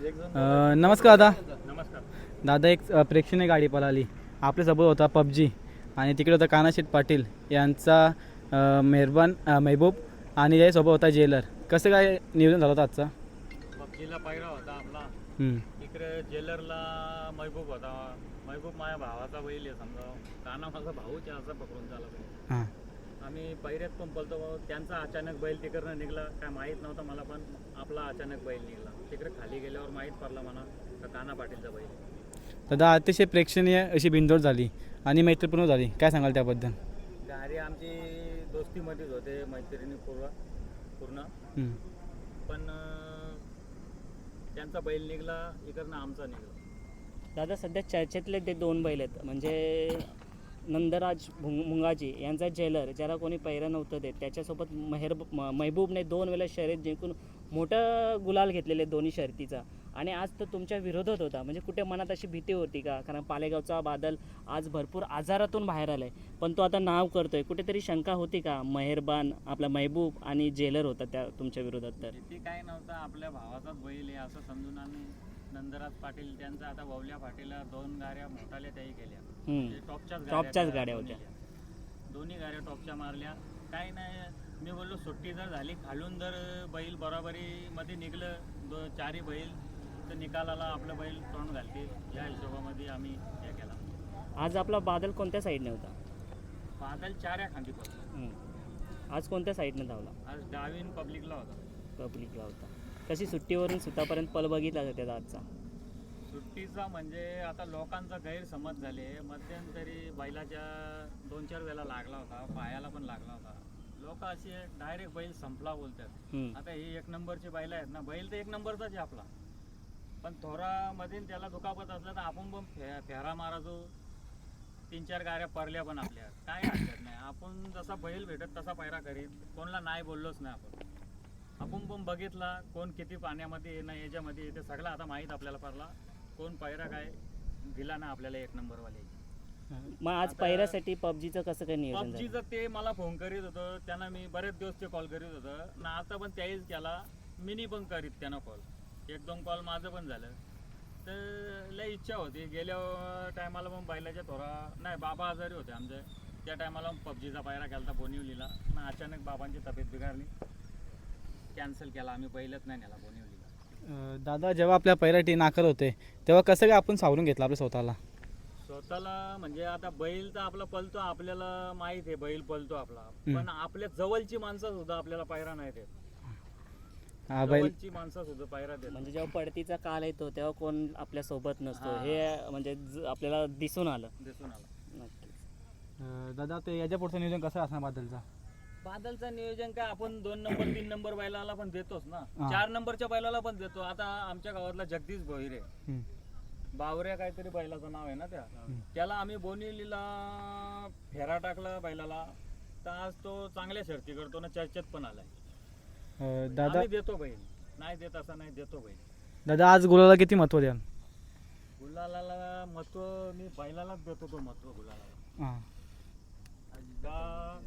अ, नमस्कार दादा. नमस्कार दादा एक अ, प्रेक्षणीय गाडी पळाली. आपल्यासोबत होता पबजी आणि तिकडे होता कानाशेठ पाटील यांचा अ, मेहरबान अ, महबूब आणि याच्यासोबत होता जेलर. कसं काय नियोजन झालं होतं आजचा? पबजीला पायरा होता आपला. हम्म. इकडे जेलरला महबूब होता. महबूब माझ्या भावाचा बैल आहे समजा काना माझा भाऊच आहे असं पकडून चालला. हां. आम्ही पैऱ्यात पण पळतो त्यांचा अचानक बैल तिकडनं निघला. काय माहीत नव्हतं मला पण. आपला अचानक बैल निघला. तिकडे खाली गेल्यावर माहीत पडला मला का काना पाटीलचा बैल. दादा अतिशय प्रेक्षणीय अशी बिंदोड झाली आणि मैत्रीपूर्ण झाली. काय सांगाल त्याबद्दल? गाडी आमची दोस्तीमध्येच होते मैत्रिणी पूर्व पूर्ण. पण त्यांचा बैल निघला इकडनं आमचा निघला. दादा सध्या चर्चेतले ते दोन बैल आहेत. म्हणजे नंदराज भुंग मुंगाजी यांचा जेलर ज्याला कोणी पैरं नव्हतं देत त्याच्यासोबत मेहर महबूबने दोन वेळा शर्यत जिंकून मोठं गुलाल घेतलेले दोन्ही शर्यतीचा. आणि आज तो तुमच्या विरोधात होता. म्हणजे कुठे मनात अशी भीती होती का? कारण पालेगावचा बादल आज भरपूर आजारातून बाहेर आलाय. पण तो आता नाव करतोय. कुठेतरी शंका होती का? मेहरबान आपला महबूब आणि जेलर होता त्या तुमच्या विरोधात तर. काय नव्हतं? आपल्या भावाचाच बैल आहे असं समजून आम्ही नंदराज पाटील त्यांचा आता ववल्या पाटीलला दोन गाड्या मोठाल्या त्याही केल्या. म्हणजे टॉपच्याच टॉपच्याच गाड्या दोन्ही होत्या. त्या. दोन्ही गाड्या टॉपच्या मारल्या. काही नाही मी बोललो सुट्टी जर झाली खालून जर बैल बरोबरीमध्ये निघलं दो चारही बैल तर निकालाला आपलं बैल तोंड घालते या हिशोबामध्ये आम्ही हे केला. आज आपला बादल कोणत्या साईडने होता? बादल चार या खांदी पडतो हम्म. आज कोणत्या साईडने धावला? आज डावीन पब्लिकला होता. पब्लिकला होता. कशी सुट्टीवरून सुतापर्यंत पल बघितला त्याचा आजचा? सुट्टीचा म्हणजे आता लोकांचा गैरसमज झाले. मध्यंतरी बैलाच्या दोन चार वेळेला लागला होता पायाला पण लागला होता. लोक असे डायरेक्ट बैल संपला बोलतात. आता ही एक नंबरची बैल आहेत ना बैल तर एक नंबरचाच आहे आपला. पण थोरामध्ये त्याला दुखापत असलं तर आपण पण फे फेरा मारायचो. तीन चार गाड्या परल्या पण आपल्या. काय हरकत नाही. आपण जसा बैल भेटत तसा पैरा करीत. कोणाला नाही बोललोच नाही आपण. आपण पण बघितला कोण किती पाण्यामध्ये ना याच्यामध्ये आहे ते सगळं आता माहीत आपल्याला पडला. कोण पैरा काय दिला ना आपल्याला एक नंबरवाले. मग आज पहिऱ्यासाठी पबजीचं कसं काय नियोजन झालं? पबजीचं ते मला फोन करीत होतं. त्यांना मी बरेच दिवस ते कॉल करीत होतं. ना आता पण त्याहीच केला. मिनी पण करीत त्यांना कॉल एक दोन कॉल माझं पण झालं. तर लय इच्छा होती. गेल्या टायमाला पण बैलाच्या थोडा नाही बाबा आजारी होते आमचे. त्या टायमाला पबजीचा पायरा केला बोनिवलीला. ना अचानक बाबांची तब्येत बिघडली. कॅन्सल केला आम्ही पहिलंच नाही नेला बोनिवलीला. अ, दादा जेव्हा आपल्या पैराटी नाकर होते तेव्हा कसं काय आपण सावरून घेतलं आपल्या स्वतःला? स्वतःला म्हणजे आता बैल तर आपला पलतो आपल्याला माहीत आहे बैल पलतो आपला. पण आपल्या जवळची माणसं सुद्धा आपल्याला पायरा नाही देत. हा बैल जवळची माणसं सुद्धा पायरा देत म्हणजे जेव्हा पडतीचा काल येतो तेव्हा कोण आपल्यासोबत नसतो. हा. हे म्हणजे ज- आपल्याला दिसून आलं. दिसून आला. नक्कीच. अ, दादा ते याच्या पुढचं नियोजन कसं असणार बादलचा? बादलचं नियोजन काय आपण दोन नंबर तीन नंबर बैलाला पण देतोच ना. हा. चार नंबरच्या बैलाला पण देतो. आता आमच्या गावातला जगदीश भोईरे. हम्म. बावऱ्या काहीतरी बैलाचं नाव आहे ना त्या. त्याला आम्ही बोनिवलीला फेरा टाकला बैलाला. तर आज तो चांगल्या शर्ती करतो ना चर्चेत पण आलाय. अ, दादा आम्ही देतो बैल. नाही देत असं नाही देतो बैल. दादा आज गुलाला किती महत्त्व द्याल? गुलालाला महत्त्व मी बैलालाच देतो तो महत्त्व गुलालाला. हां. का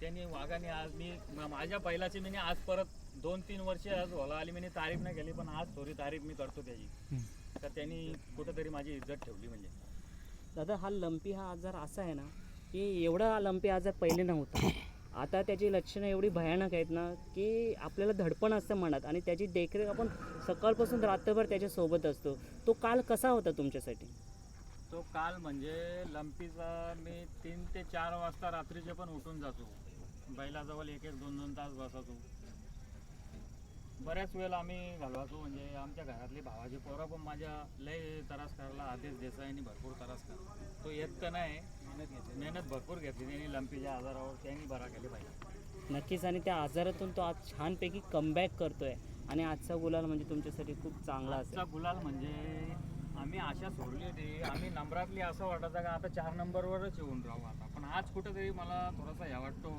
त्यांनी वाघाने आज मी म- माझ्या बैलाची मी आज परत दोन तीन वर्ष आज होला आली मी तारीफ नाही केली पण आज थोडी तारीफ मी करतो त्याची. तर त्यांनी कुठेतरी माझी इज्जत ठेवली म्हणजे. दादा हा लंपी हा आजार असा आहे ना की एवढा हा लंपी आजार पहिले नव्हता. आता त्याची लक्षणं एवढी भयानक आहेत ना की आपल्याला धडपण असतं मनात आणि त्याची देखरेख आपण सकाळपासून रात्रभर त्याच्या सोबत असतो. तो काल कसा होता तुमच्यासाठी? तो काल म्हणजे लंपीचा मी तीन ते चार वाजता रात्रीचे पण उठून जातो. बैलाजवळ एक एक दोन दोन तास बसायचो बऱ्याच वेळ आम्ही घालवायचो म्हणजे आमच्या घरातली भावाची पोरं पण माझ्या लय त्रास करायला आदेश देसाईंनी भरपूर त्रास करा तो येत तर नाही मेहनत भरपूर घेतली त्यांनी लंपीच्या आजारावर त्यांनी बरा केली पाहिजे. नक्कीच आणि त्या आजारातून तो आज छानपैकी कमबॅक करतोय. आणि आजचा गुलाल म्हणजे तुमच्यासाठी खूप चांगला आजचा गुलाल म्हणजे आम्ही आशा सोडली होती आम्ही नंबरातली असं वाटायचं का आता चार नंबरवरच येऊन राहू आता. पण आज कुठेतरी मला थोडासा ह्या वाटतो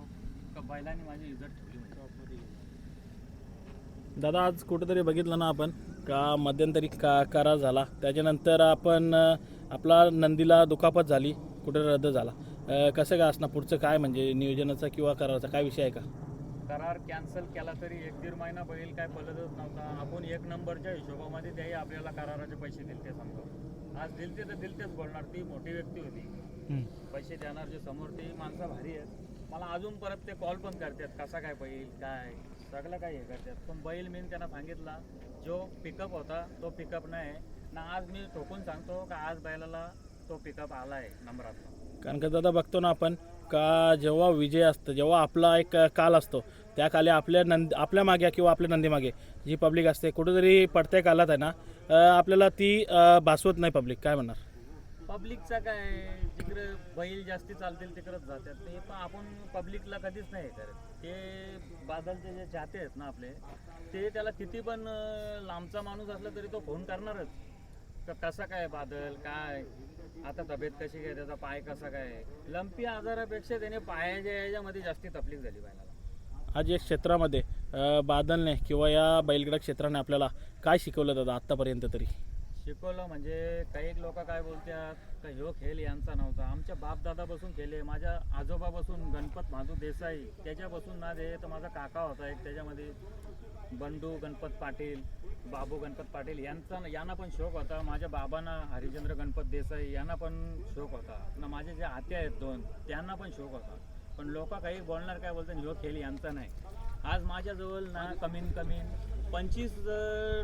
बैलांनी माझी इज्जत ठेवली म्हणजे. दादा आज कुठेतरी बघितलं ना आपण का मध्यंतरी का करार झाला. त्याच्यानंतर आपण आपला नंदीला दुखापत झाली कुठे रद्द झाला. कसं काय असणार पुढचं काय म्हणजे नियोजनाचा किंवा कराराचा काय विषय आहे का? करार कॅन्सल केला तरी एक दीड महिना बैल काय पलतच नव्हता. आपण एक नंबरच्या हिशोबामध्ये त्याही आपल्याला कराराचे पैसे दिलते समजा. आज दिलते तर दिलतेच बोलणार ती मोठी व्यक्ती होती. पैसे देणार जे समोर ती माणसं भारी आहेत. मला अजून परत ते कॉल पण करतात. कसा काय बैल काय? सगळं काय हे करतात. पण बैल मी त्यांना सांगितला जो पिकअप होता तो पिकअप नाही ना आज मी ठोकून सांगतो का आज बैलाला तो पिकअप आला आहे नंबरातला. कारण का दादा बघतो ना आपण का जेव्हा विजय असतं जेव्हा आपला एक काल असतो त्या काली आपल्या नंद आपल्या मागे किंवा आपल्या नंदीमागे जी पब्लिक असते कुठेतरी पडत्या कालात आहे ना आपल्याला ती भासवत नाही पब्लिक काय म्हणणार? पब्लिकचा काय जिकडे बैल जास्ती चालतील तिकडंच जातात. ते पण आपण पब्लिकला कधीच नाही करत. ते बादलचे जे चाहते आहेत ना आपले ते त्याला किती पण लांबचा माणूस असला तरी तो फोन करणारच. तर कसा काय बादल काय? आता तब्येत कशी काय त्याचा पाय कसा काय लंपी आजारापेक्षा त्याने पायाच्या याच्यामध्ये जास्ती तकलीफ झाली पाहिजे आज या क्षेत्रामध्ये बादलने किंवा या बैलगडा क्षेत्राने आपल्याला काय शिकवलं दादा आत्तापर्यंत तरी? शिकवलं म्हणजे काही लोक काय बोलतात का ह्यो खेळ यांचा नव्हता. आमच्या बापदादापासून खेळले माझ्या आजोबापासून गणपत माधू देसाई त्याच्यापासून ना दे तर माझा काका होता एक त्याच्यामध्ये बंडू गणपत पाटील बाबू गणपत पाटील यांचा यांना पण शौक होता. माझ्या बाबांना हरिचंद्र गणपत देसाई यांना पण शौक होता. ना माझे जे आते आहेत दोन त्यांना पण शौक होता. पण लोक काही बोलणार काय बोलतात ह्यो खेळ यांचा नाही. आज माझ्याजवळ ना कमीन कमी पंचवीस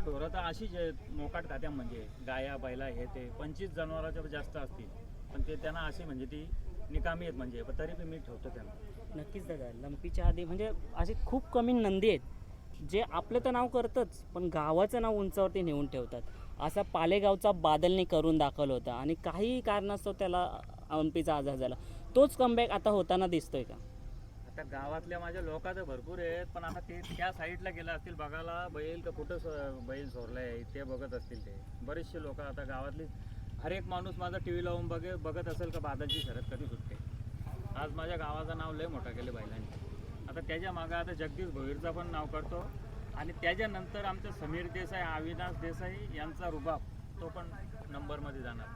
ढोरं तर अशीच आहेत मोकाट खात्या म्हणजे गाया बैला हे ते. पंचवीस जनावराच्या जास्त असतील. पण ते त्यांना अशी म्हणजे ती निकामी आहेत म्हणजे पण तरी पण मी ठेवतो त्यांना. नक्कीच दादा लंपीच्या आधी म्हणजे असे खूप कमी नंदी आहेत. जे आपलं तर नाव करतच पण गावाचं नाव उंचावरती नेऊन ठेवतात. असा पालेगावचा बादलने करून दाखवलं होतं आणि काही कारणास्तव त्याला लंपीचा आजार झाला. तोच कमबॅक आता होताना दिसतोय का? आता गावातल्या माझ्या लोका तर भरपूर आहेत पण आता ते त्या साईडला गेला असतील बघायला बैल का कुठं सो- बैल सोडलाय ते बघत असतील ते. बरेचसे लोक आता गावातली हर एक माणूस माझा टी व्ही लावून बघे बघत असेल का बादलची शरद कधी सुटते. आज माझ्या गावाचं नाव लय मोठं केलं बैलांनी. आता त्याच्या मागं आता जगदीश भोईरचा पण नाव करतो. आणि त्याच्यानंतर आमचं समीर देसाई अविनाश देसाई यांचा रुबाब तो पण नंबरमध्ये जाणार.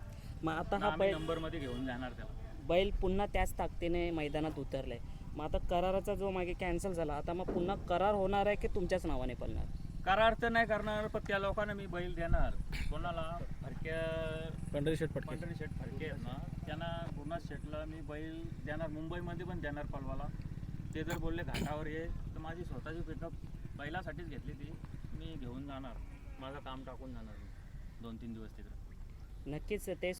मग आता हा आम्ही बैल नंबरमध्ये घेऊन जाणार त्याला. बैल पुन्हा त्याच ताकदीने मैदानात उतरलाय. मग आता कराराचा जो मागे कॅन्सल झाला आता मग पुन्हा करार होणार आहे की तुमच्याच नावाने पडणार? करार तर नाही करणार पण त्या लोकांना मी बैल देणार. कोणाला? फरक्या पंढरी शेठ पटके पंढरी शेट फरके आहेत ना त्यांना गुरुनाथ शेटला मी बैल देणार मुंबईमध्ये पण देणार पलवाला. ते जर बोलले घाटावर ये तर माझी स्वतःची पिकअप बैलासाठीच घेतली ती. मी घेऊन जाणार. माझं काम टाकून जाणार मी. दोन तीन दिवस तिकडे. नक्कीच ते